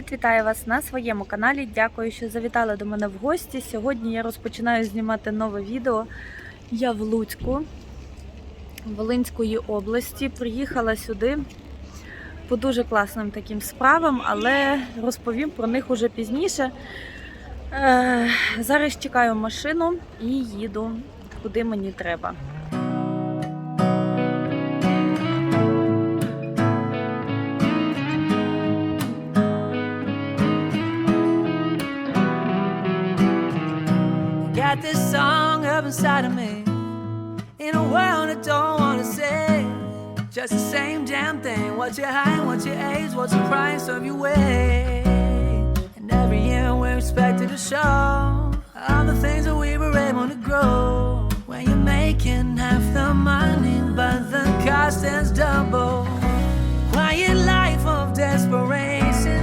Привіт, вітаю вас на своєму каналі. Дякую, що завітали до мене в гості. Сьогодні я розпочинаю знімати нове відео. Я в Луцьку, Волинської області. Приїхала сюди по дуже класним таким справам, але розповім про них уже пізніше. Е, Зараз чекаю машину і їду, куди мені треба. Inside of me. In a world I don't wanna say Just the same damn thing. What's your height, what's your age, what's the price of your way And every year we're expected to show All the things that we were able to grow. When you're making half the money But the cost is double. Quiet life of desperation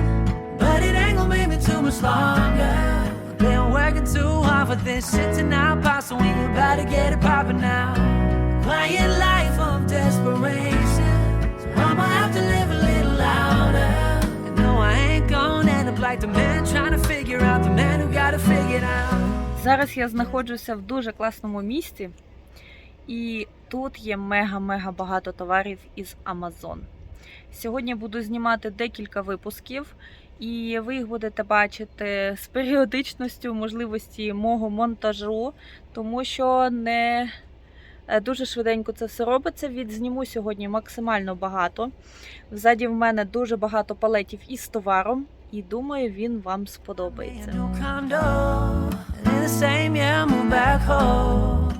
But it ain't gonna make me too much longer too hard for this shit to not pop, we about to get it poppin' now. Quiet life of desperation, so I'ma have to live a little louder. And no, I ain't gonna end up like the man trying to figure out the man who gotta figure it out. Зараз я знаходжуся в дуже класному місті, і тут є мега-мега багато товарів із Amazon. Сьогодні буду знімати декілька випусків, і ви їх будете бачити з періодичністю можливості мого монтажу, тому що не е, дуже швиденько це все робиться. Відзніму сьогодні максимально багато. Взаді в мене дуже багато палетів із товаром, і думаю, він вам сподобається. The.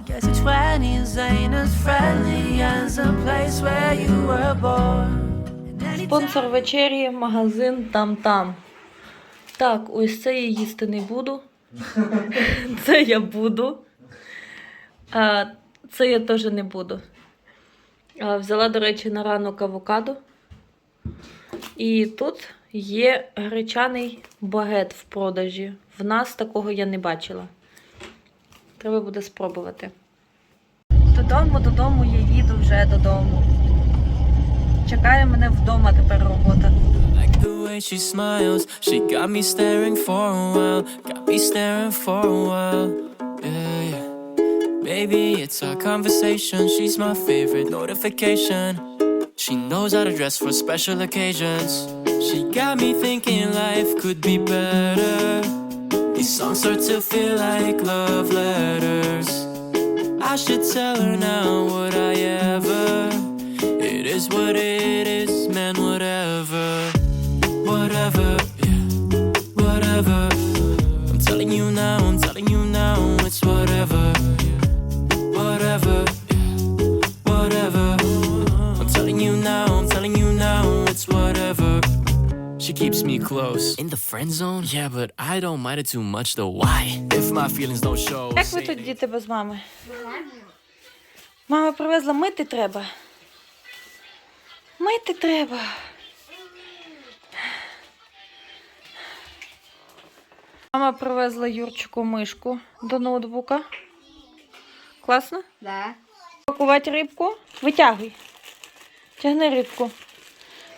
Guess your twenties ain't as friendly as a place where you were born. Спонсор вечері, магазин там-там. Так, ось це я їсти не буду. Це я буду. А, це я теж не буду. А, взяла, до речі, на ранок авокадо. І тут є гречаний багет в продажі. В нас такого я не бачила. Треба буде спробувати. Додому, додому, я їду вже додому. Чекає мене вдома тепер робота. Like the way she smiles, she got me staring for a while, got me staring for a while. Yeah, yeah. Baby, it's our conversation. She's my favorite notification. She knows how to dress for special occasions. She got me thinking life could be better. These songs start to feel like love letters. I should tell her now would I ever? It is what it is, man, whatever. Whatever, yeah, whatever. I'm telling you now, I'm telling you now, it's whatever. Whatever, yeah, whatever. I'm telling you now, I'm telling you now, it's whatever. She keeps me close. In the friend zone? Yeah, but I don't mind it too much though. Why? If my feelings don't show. Як ви say тут діти без мами? Мама привезла мити треба. Мити треба. Мама привезла Юрчику мишку до ноутбука. Класно? Да. Пакувати рибку. Витягуй. Тягни рибку.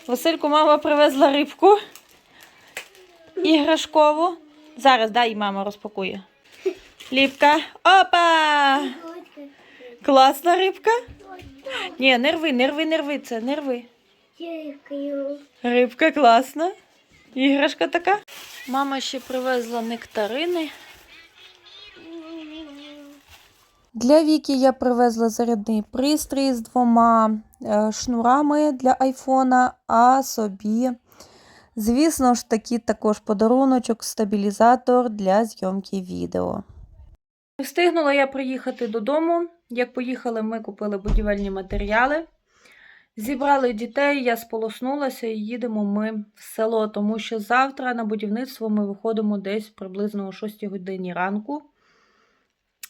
Васильку мама привезла рибку. Іграшкову. Зараз дай мама розпакує. Ліпка. Опа! Класна рибка. Ні, не рви, не рви, не рви це, не рви. Рибка класна. Іграшка така. Мама ще привезла нектарини. Для Віки я привезла зарядний пристрій з двома е, шнурами для айфона, а собі, звісно ж таки, також подаруночок, стабілізатор для зйомки відео. Встигнула я приїхати додому. Як поїхали, ми купили будівельні матеріали. Зібрали дітей, я сполоснулася і їдемо ми в село, тому що завтра на будівництво ми виходимо десь приблизно о 6 годині ранку,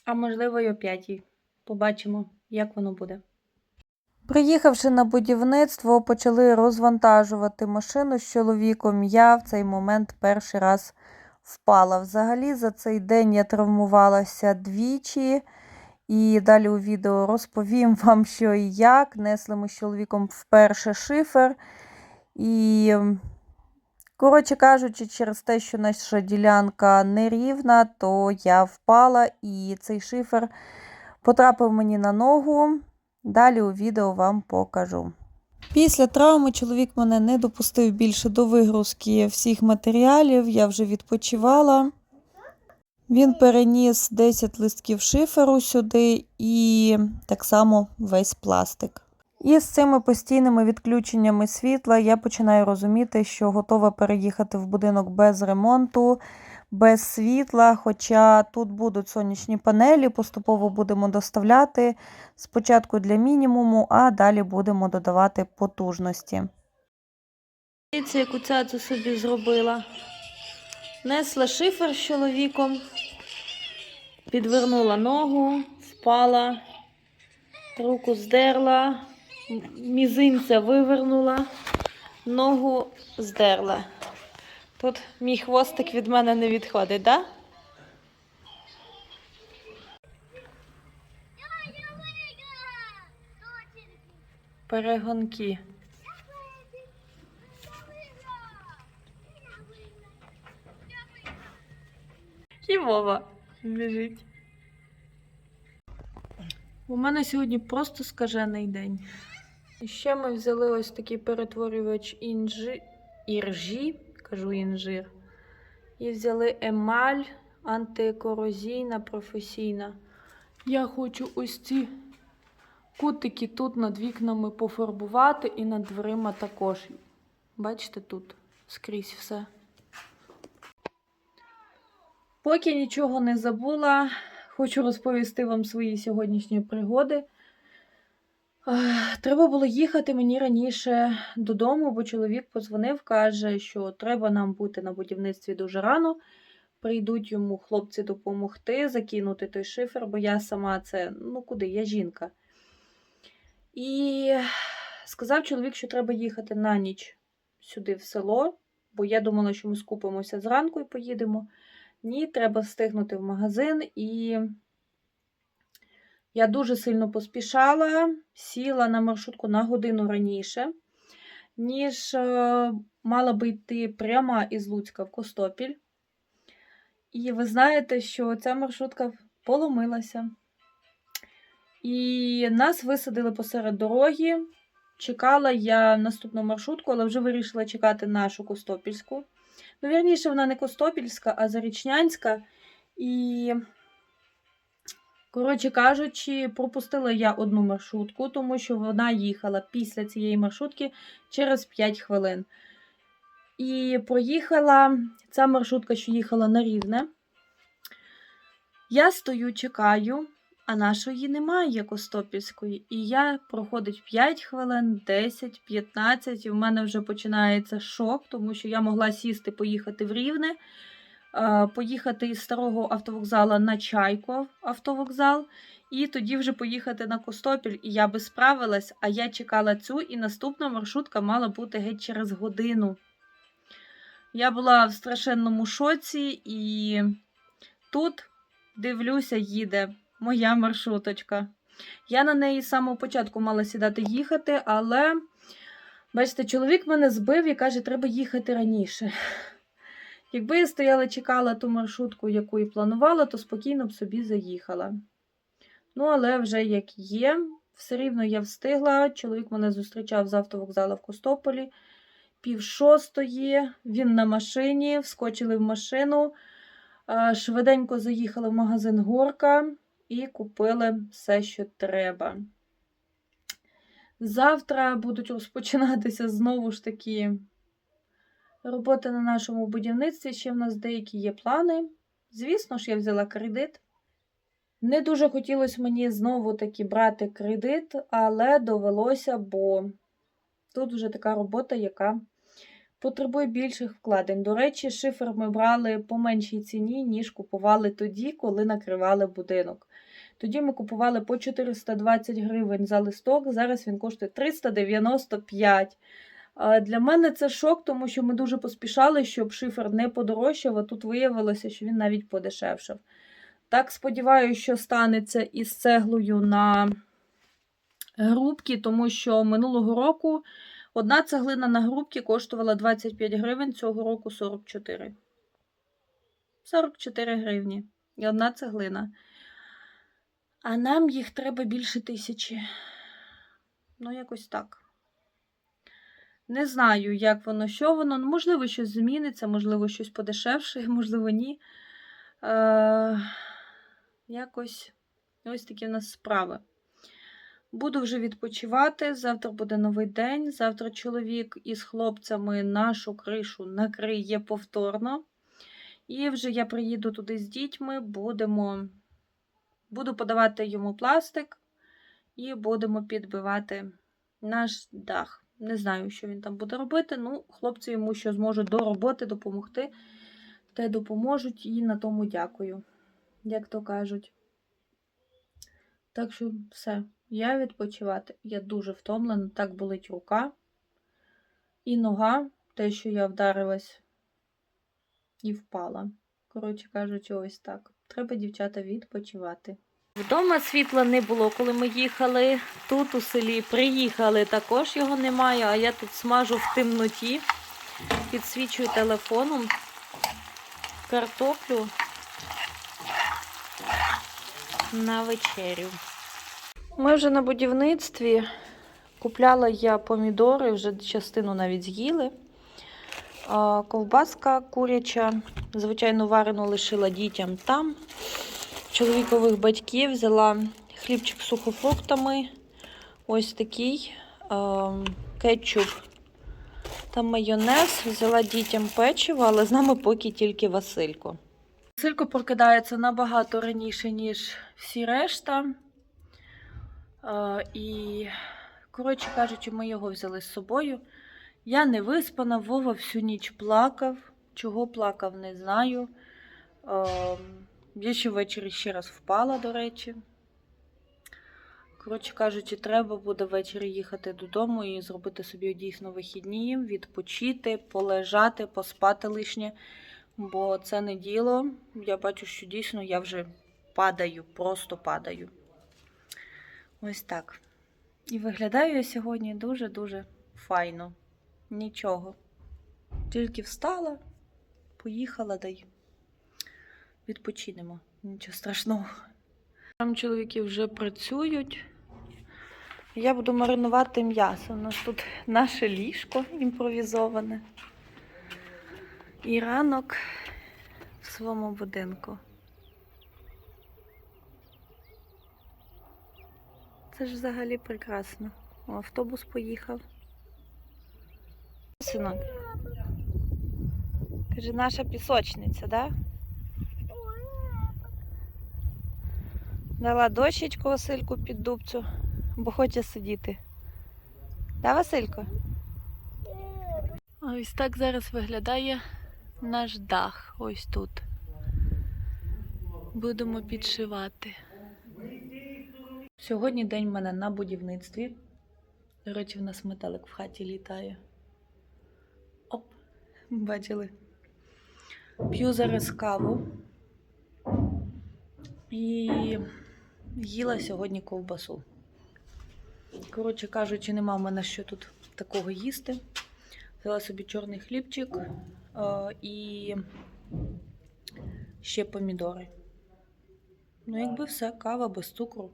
а можливо й о 5. Побачимо, як воно буде. Приїхавши на будівництво, почали розвантажувати машину з чоловіком. Я в цей момент перший раз впала. Взагалі за цей день я травмувалася двічі. І далі у відео розповім вам, що і як. Несли ми з чоловіком вперше шифер. І Коротше кажучи, через те, що наша ділянка нерівна, то я впала і цей шифер потрапив мені на ногу. Далі у відео вам покажу. Після травми чоловік мене не допустив більше до вигрузки всіх матеріалів, я вже відпочивала. Він переніс 10 листків шиферу сюди і так само весь пластик. І з цими постійними відключеннями світла я починаю розуміти, що готова переїхати в будинок без ремонту, без світла. Хоча тут будуть сонячні панелі, поступово будемо доставляти спочатку для мінімуму, а далі будемо додавати потужності. Дивіться, яку цяцю собі зробила. Несла шифер з чоловіком, підвернула ногу, впала, руку здерла, мізинця вивернула, ногу здерла. Тут мій хвостик від мене не відходить, так? Перегонки. І Вова біжить. У мене сьогодні просто скажений день. І ще ми взяли ось такий перетворювач інжи... іржі, кажу інжир. І взяли емаль антикорозійна професійна. Я хочу ось ці кутики тут над вікнами пофарбувати і над дверима також. Бачите, тут скрізь все. Поки нічого не забула, хочу розповісти вам свої сьогоднішні пригоди. Треба було їхати мені раніше додому, бо чоловік подзвонив, каже, що треба нам бути на будівництві дуже рано. Прийдуть йому хлопці допомогти, закинути той шифер, бо я сама це, ну куди, я жінка. І сказав чоловік, що треба їхати на ніч сюди в село, бо я думала, що ми скупимося зранку і поїдемо. Ні, треба встигнути в магазин. І я дуже сильно поспішала, сіла на маршрутку на годину раніше, ніж е, мала би йти прямо із Луцька в Костопіль. І ви знаєте, що ця маршрутка поломилася. І нас висадили посеред дороги. Чекала я наступну маршрутку, але вже вирішила чекати нашу Костопільську. Ну, вірніше, вона не Костопільська, а Зарічнянська. І, коротше кажучи, пропустила я одну маршрутку, тому що вона їхала після цієї маршрутки через 5 хвилин. І проїхала ця маршрутка, що їхала на рівне. Я стою, чекаю, а нашої немає Костопільської. І я проходить 5 хвилин, 10, 15, і в мене вже починається шок, тому що я могла сісти, поїхати в Рівне, поїхати із старого автовокзала на Чайков автовокзал, і тоді вже поїхати на Костопіль. І я би справилась, а я чекала цю, і наступна маршрутка мала бути геть через годину. Я була в страшенному шоці, і тут дивлюся, їде моя маршруточка. Я на неї з самого початку мала сідати їхати, але, бачите, чоловік мене збив і каже, треба їхати раніше. Якби я стояла, чекала ту маршрутку, яку і планувала, то спокійно б собі заїхала. Ну, але вже як є, все рівно я встигла. Чоловік мене зустрічав з автовокзалу в Костополі. Пів шостої, він на машині, вскочили в машину, швиденько заїхали в магазин Горка і купили все, що треба. Завтра будуть розпочинатися знову ж таки роботи на нашому будівництві. Ще в нас деякі є плани. Звісно ж, я взяла кредит. Не дуже хотілося мені знову таки брати кредит, але довелося, бо тут вже така робота, яка потребує більших вкладень. До речі, шифер ми брали по меншій ціні, ніж купували тоді, коли накривали будинок. Тоді ми купували по 420 гривень за листок, зараз він коштує 395. Для мене це шок, тому що ми дуже поспішали, щоб шифер не подорожчав, а тут виявилося, що він навіть подешевшав. Так сподіваюся, що станеться із цеглою на грубки, тому що минулого року Одна цеглина на грубки коштувала 25 гривень, цього року 44. 44 гривні. І одна цеглина. А нам їх треба більше тисячі. Ну, якось так. Не знаю, як воно, що воно. Ну, Можливо, щось зміниться, можливо, щось подешевше, можливо, ні. Е, якось ось такі в нас справи. Буду вже відпочивати. Завтра буде новий день. Завтра чоловік із хлопцями нашу кришу накриє повторно. І вже я приїду туди з дітьми, будемо, буду подавати йому пластик і будемо підбивати наш дах. Не знаю, що він там буде робити. Ну, хлопці йому що зможуть до роботи допомогти, те допоможуть і на тому дякую, як то кажуть. Так що все, я відпочивати. Я дуже втомлена, так болить рука і нога, те, що я вдарилась і впала. Коротше кажучи, ось так. Треба, дівчата, відпочивати. Вдома світла не було, коли ми їхали. Тут у селі приїхали, також його немає, а я тут смажу в темноті, підсвічую телефоном картоплю на вечерю. Ми вже на будівництві. Купляла я помідори, вже частину навіть з'їли. Ковбаска куряча, звичайно, варену лишила дітям там. Чоловікових батьків взяла хлібчик з сухофруктами. Ось такий а, кетчуп та майонез. Взяла дітям печиво, але з нами поки тільки Василько. Василько прокидається набагато раніше, ніж всі решта. А, і, коротше кажучи, ми його взяли з собою. Я не виспана, Вова всю ніч плакав. Чого плакав, не знаю. Я ще ввечері ще раз впала, до речі. Коротше кажучи, треба буде ввечері їхати додому і зробити собі дійсно вихідні, відпочити, полежати, поспати лишнє. Бо це не діло. Я бачу, що дійсно я вже падаю, просто падаю. Ось так. І виглядаю я сьогодні дуже-дуже файно. Нічого. Тільки встала, поїхала да й відпочинемо. Нічого страшного. Там чоловіки вже працюють. Я буду маринувати м'ясо. У нас тут наше ліжко імпровізоване. І ранок в своєму будинку. Це ж взагалі прекрасно. О, автобус поїхав. Синок. Каже, наша пісочниця, да? Дала дощечку Васильку під дубцю, бо хоче сидіти. Да, Василько? Ось так зараз виглядає наш дах. Ось тут. Будемо підшивати. Сьогодні день в мене на будівництві. До речі, в нас метелик в хаті літає. Оп, бачили. П'ю зараз каву. І їла сьогодні ковбасу. Коротше кажучи, нема в мене що тут такого їсти. Взяла собі чорний хлібчик е, і ще помідори. Ну, якби все, кава без цукру.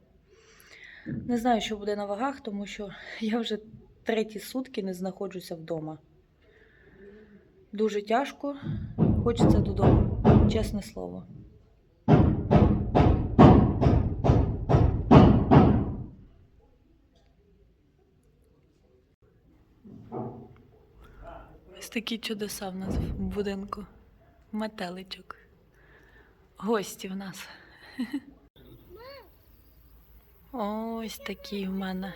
Не знаю, що буде на вагах, тому що я вже треті сутки не знаходжуся вдома. Дуже тяжко, хочеться додому, чесне слово. Такі чудеса в нас в будинку. Метеличок. Гості в нас. Ось такий в мене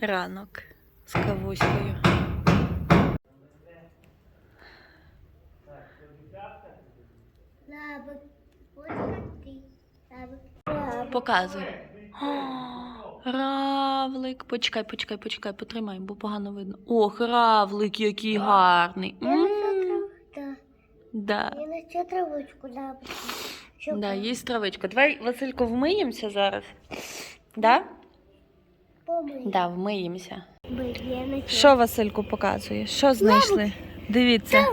ранок з кавуською. Показуй. Равлик. Почекай, почекай, почекай, потримай, бо погано видно. Ох, равлик, який гарний. Я М, нашла Да. Да. Я нашла травочку, да. Да, є травичка. Давай, Василько, вмиємося зараз. Да? Помий. Да, вмиємося. Я. Що Васильку показує? Що знайшли? Дивіться,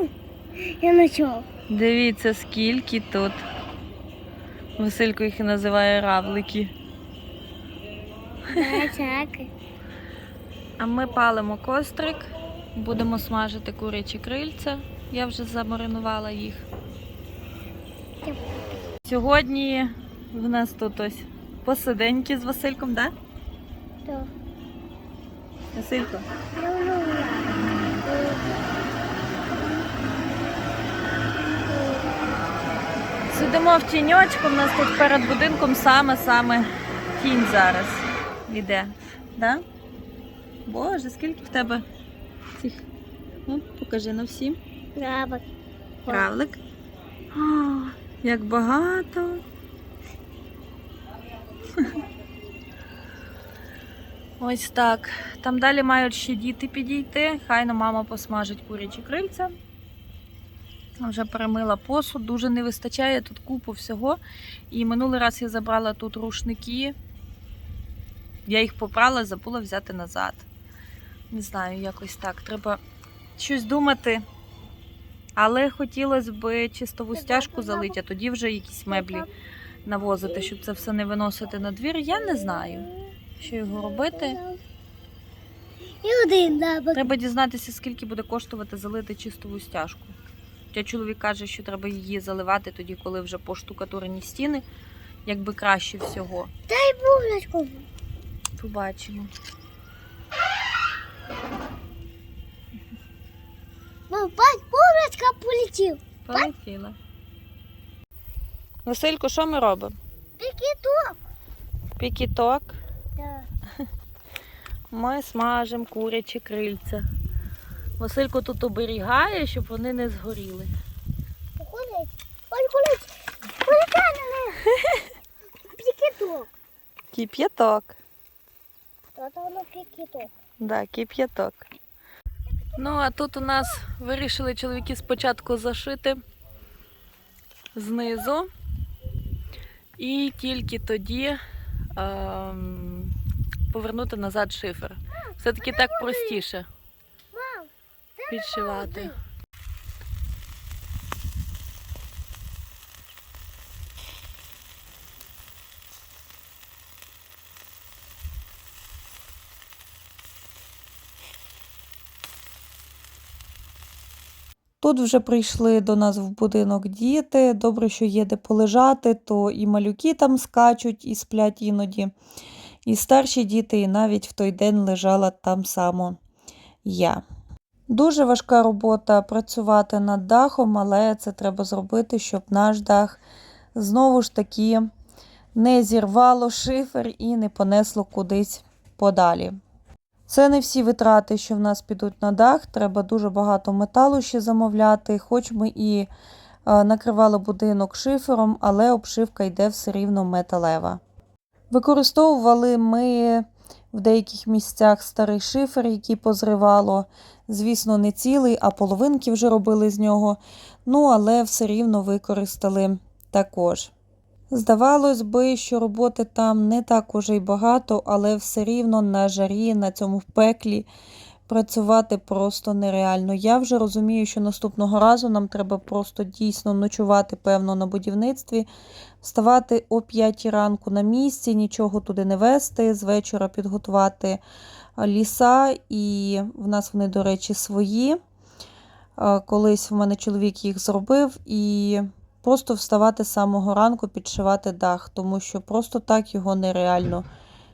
Я начал. дивіться, скільки тут. Василько їх і називає равлики. Так. А ми палимо кострик, будемо смажити курячі крильця. Я вже замаринувала їх. Сьогодні в нас тут ось посиденьки з Васильком, так? Да? Да. Василько? Сидимо в тіньочку, у нас тут перед будинком саме-саме тінь зараз іде. Да? Боже, скільки в тебе цих. Ну, покажи на всім. Рабок. Равлик. О, як багато. Ось так. Там далі мають ще діти підійти. Хайно мама посмажить курячі крильця. Вже перемила посуд, дуже не вистачає тут купу всього. І минулий раз я забрала тут рушники. Я їх попрала, забула взяти назад. Не знаю, якось так. Треба щось думати. Але хотілося б чистову стяжку залити, а тоді вже якісь меблі навозити, щоб це все не виносити на двір. Я не знаю, що його робити. І один рабок. Треба дізнатися, скільки буде коштувати залити чистову стяжку. Хоча чоловік каже, що треба її заливати тоді, коли вже поштукатурені стіни, якби краще всього. Дай бубличку. Побачимо. Мам, бать, бубличка полетів. Полетіла. Василько, що ми робимо? Пікіток. Пікіток. Да. Ми смажемо курячі крильця. Василько тут оберігає, щоб вони не згоріли. Походить. Ой, ходить. Полетяне. Пікіток. Кип'яток. Та воно пікіток. Да, кип'яток. Ну, а тут у нас вирішили чоловіки спочатку зашити знизу. І тільки тоді ем, повернути назад шифер. Все-таки так простіше підшивати. Тут вже прийшли до нас в будинок діти. Добре, що є де полежати, то і малюки там скачуть і сплять іноді. І старші діти, і навіть в той день лежала там само я. Дуже важка робота працювати над дахом, але це треба зробити, щоб наш дах знову ж таки не зірвало шифер і не понесло кудись подалі. Це не всі витрати, що в нас підуть на дах. Треба дуже багато металу ще замовляти. Хоч ми і е, накривали будинок шифером, але обшивка йде все рівно металева. Використовували ми в деяких місцях старий шифер, який позривало. Звісно, не цілий, а половинки вже робили з нього. Ну, але все рівно використали також. Здавалось би, що роботи там не так уже й багато, але все рівно на жарі, на цьому пеклі працювати просто нереально. Я вже розумію, що наступного разу нам треба просто дійсно ночувати, певно, на будівництві, вставати о 5 ранку на місці, нічого туди не вести, з вечора підготувати ліса, і в нас вони, до речі, свої. Колись в мене чоловік їх зробив і просто вставати з самого ранку, підшивати дах, тому що просто так його нереально.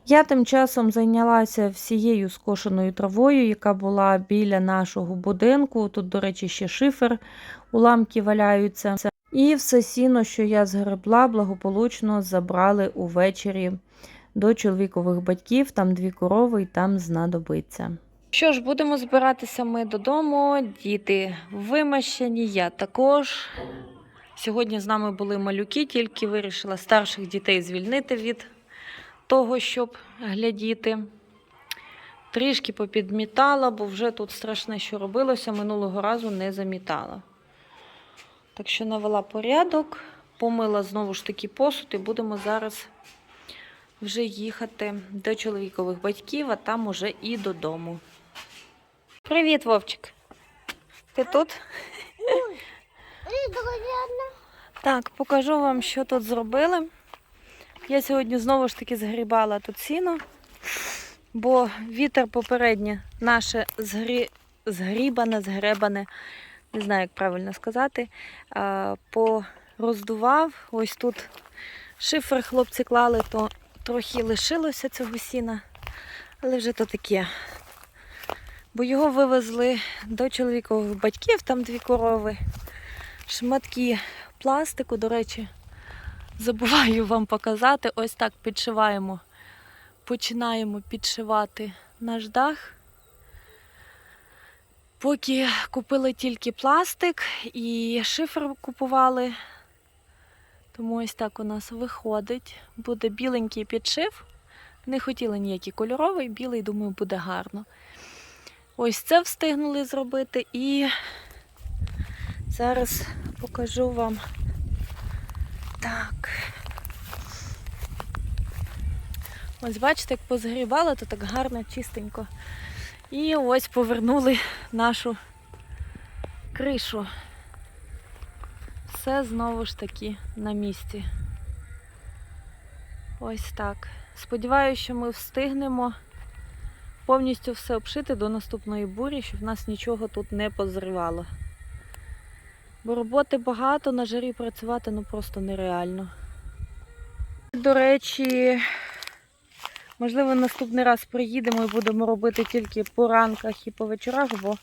Я тим часом зайнялася всією скошеною травою, яка була біля нашого будинку. Тут, до речі, ще шифер, уламки валяються. І все сіно, що я згребла, благополучно забрали увечері до чоловікових батьків. Там дві корови і там знадобиться. Що ж, будемо збиратися ми додому. Діти вимащені, я також. Сьогодні з нами були малюки, тільки вирішила старших дітей звільнити від того, щоб глядіти. Трішки попідмітала, бо вже тут страшне, що робилося, минулого разу не замітала. Так що навела порядок, помила знову ж таки посуд і будемо зараз вже їхати до чоловікових батьків, а там уже і додому. Привіт, Вовчик. Ти тут? Так, покажу вам, що тут зробили. Я сьогодні знову ж таки згрібала тут сіно, бо вітер попереднє наше згрі... згрібане, згребане, не знаю, як правильно сказати, пороздував. Ось тут шифер хлопці клали, то трохи лишилося цього сіна, але вже то таке. Бо його вивезли до чоловікових батьків, там дві корови, шматки пластику, до речі, забуваю вам показати. Ось так підшиваємо. Починаємо підшивати наш дах. Поки купили тільки пластик і шифер купували. Тому ось так у нас виходить. Буде біленький підшив. Не хотіли ніякий кольоровий, білий, думаю, буде гарно. Ось це встигнули зробити і зараз покажу вам. Так. Ось бачите, як позгрібали, то так гарно, чистенько. І ось повернули нашу кришу. Все знову ж таки на місці. Ось так. Сподіваюся, що ми встигнемо повністю все обшити до наступної бурі, щоб нас нічого тут не позривало. Бо роботи багато, на жарі працювати ну просто нереально. До речі, можливо, наступний раз приїдемо і будемо робити тільки по ранках і по вечорах, бо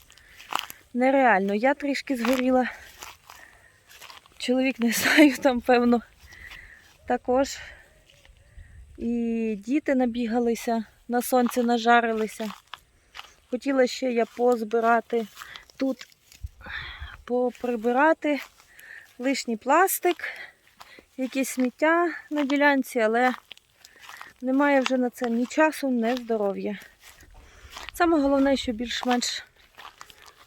нереально. Я трішки згоріла. Чоловік не знаю, там, певно, також. І діти набігалися, на сонці нажарилися. Хотіла ще я позбирати тут поприбирати лишній пластик, якісь сміття на ділянці, але немає вже на це ні часу, ні здоров'я. Саме головне, що більш-менш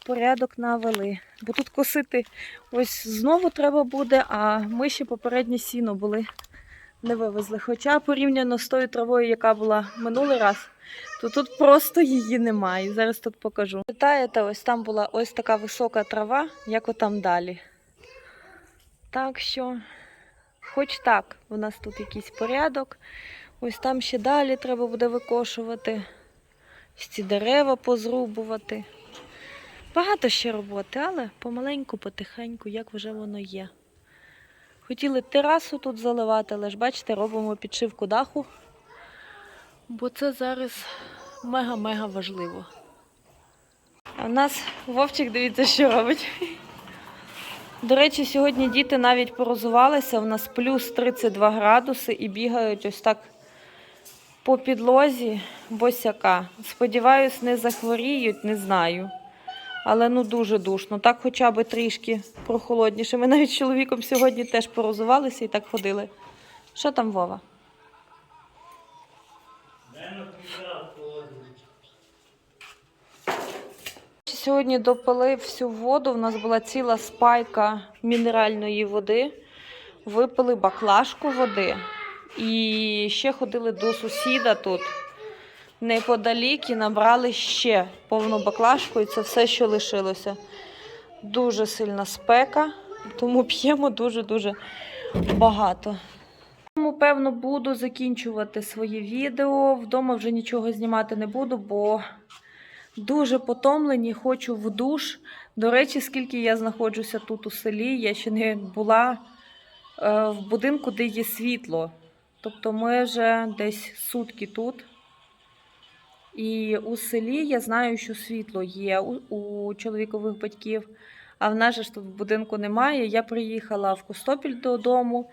порядок навели. Бо тут косити ось знову треба буде, а ми ще попереднє сіно були не вивезли. Хоча порівняно з тою травою, яка була минулий раз, то тут просто її немає. Зараз тут покажу. Пам'ятаєте, ось там була ось така висока трава, як отам далі. Так що, хоч так, у нас тут якийсь порядок. Ось там ще далі треба буде викошувати. Ці дерева позрубувати. Багато ще роботи, але помаленьку, потихеньку, як вже воно є. Хотіли терасу тут заливати, але ж бачите, робимо підшивку даху, бо це зараз мега-мега важливо. А в нас Вовчик, дивіться, що робить. До речі, сьогодні діти навіть порозувалися. У нас плюс 32 градуси і бігають ось так по підлозі босяка. Сподіваюсь, не захворіють, не знаю. Але ну дуже душно. Так хоча б трішки прохолодніше. Ми навіть з чоловіком сьогодні теж порозувалися і так ходили. Що там, Вова? Сьогодні допили всю воду. У нас була ціла спайка мінеральної води. Випили баклажку води. І ще ходили до сусіда тут неподалік і набрали ще повну баклажку, і це все, що лишилося. Дуже сильна спека, тому п'ємо дуже-дуже багато. Тому, певно, буду закінчувати своє відео. Вдома вже нічого знімати не буду, бо дуже потомлені, хочу в душ. До речі, скільки я знаходжуся тут у селі, я ще не була е, в будинку, де є світло. Тобто ми вже десь сутки тут. І у селі я знаю, що світло є у, чоловікових батьків, а в нас же ж тут в будинку немає. Я приїхала в Костопіль додому.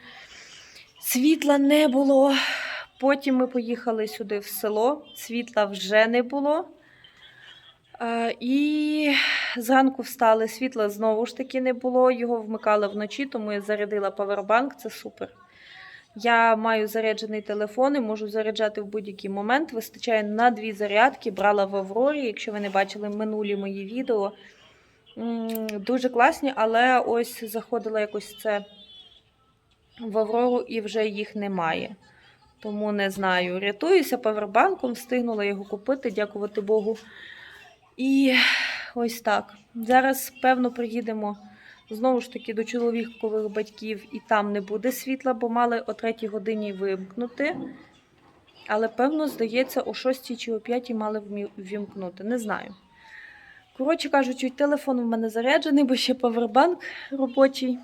Світла не було. Потім ми поїхали сюди в село, світла вже не було. Е, І зранку встали, світла знову ж таки не було. Його вмикали вночі, тому я зарядила павербанк, це супер. Я маю заряджений телефон і можу заряджати в будь-який момент. Вистачає на дві зарядки. Брала в Аврорі, якщо ви не бачили минулі мої відео. Дуже класні, але ось заходила якось це в Аврору і вже їх немає. Тому не знаю. Рятуюся павербанком, встигнула його купити, дякувати Богу. І ось так. Зараз, певно, приїдемо знову ж таки до чоловікових батьків, і там не буде світла, бо мали о 3 годині вимкнути. Але, певно, здається, о 6 чи о 5 мали ввімкнути. Не знаю. Коротше кажучи, телефон у мене заряджений, бо ще павербанк робочий.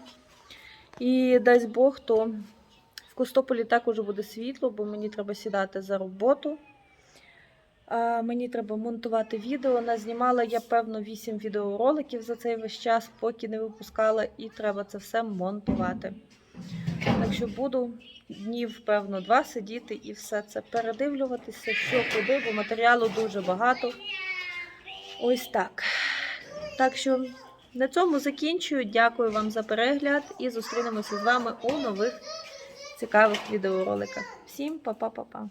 І дасть Бог, то в Костополі також буде світло, бо мені треба сідати за роботу. Мені треба монтувати відео. Назнімала я, певно, 8 відеороликів за цей весь час, поки не випускала, і треба це все монтувати. Так що буду днів, певно, два сидіти і все це передивлюватися, що куди, бо матеріалу дуже багато. Ось так. Так що на цьому закінчую. Дякую вам за перегляд і зустрінемося з вами у нових цікавих відеороликах. Всім па-па-па-па.